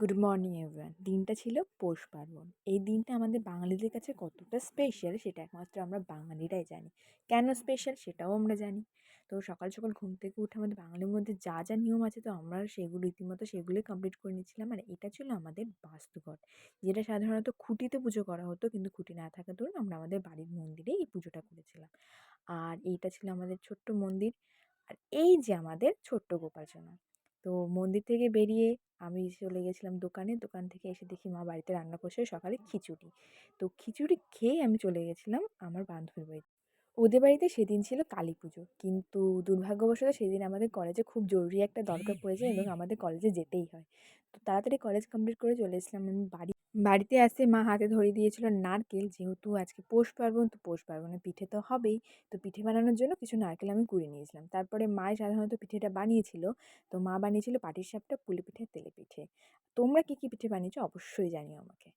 Good morning everyone দিনটা ছিল পৌষ পার্বণ। এই দিনটা আমাদের বাঙালিদের কাছে কতটা স্পেশাল সেটা একমাত্র আমরা বাঙালিরাই জানি। কেন স্পেশাল সেটাও আমরা জানি। তো সকাল সকাল ঘুম থেকে উঠে আমাদের বাঙালির মধ্যে যা যা নিয়ম আছে তো আমরা সেগুলো রীতিমতো সেগুলোই কমপ্লিট করে নিচ্ছিলাম। আর এটা ছিল আমাদের বাস্তুঘর যেটা সাধারণত খুঁটিতে পুজো করা হতো, কিন্তু খুঁটি না থাকা দরুন আমরা আমাদের বাড়ির মন্দিরেই এই পুজোটা করেছিলাম। আর এইটা ছিল আমাদের ছোট্ট মন্দির। আর এই যে আমাদের ছোট্ট গোপালসোনা তো মন্দির থেকে বেরিয়ে আমি চলে গেছিলাম দোকানে। দোকান থেকে এসে দেখি মা বাড়িতে রান্না করছে সকালে খিচুড়ি। তো খিচুড়ি খেয়ে আমি চলে গেছিলাম আমার বান্ধবীর বাড়িতে। ওদের বাড়িতে সেদিন ছিল কালী পুজো। কিন্তু দুর্ভাগ্যবশত সেদিন আমাদের কলেজে খুব জরুরি একটা দরকার পড়েছে এবং আমাদের কলেজে যেতেই হয়। তো তাড়াতাড়ি কলেজ কমপ্লিট করে চলে এসেছিলাম। আমি বাড়ি, বাড়িতে আসতে মা হাতে ধরিয়ে দিয়েছিল নারকেল। যেহেতু আজকে পৌষ পার্বণ, তো পৌষ পার্বণে পিঠে তো হবেই। তো পিঠে বানানোর জন্য কিছু নারকেল আমি কুড়িয়ে নিয়েছিলাম। তারপরে মাই সাধারণত পিঠেটা বানিয়েছিল। তো মা বানিয়েছিল পাটিসাপটা পুলি পিঠে, তেলে পিঠে। তোমরা কী কী পিঠে বানিয়েছো অবশ্যই জানিও আমাকে।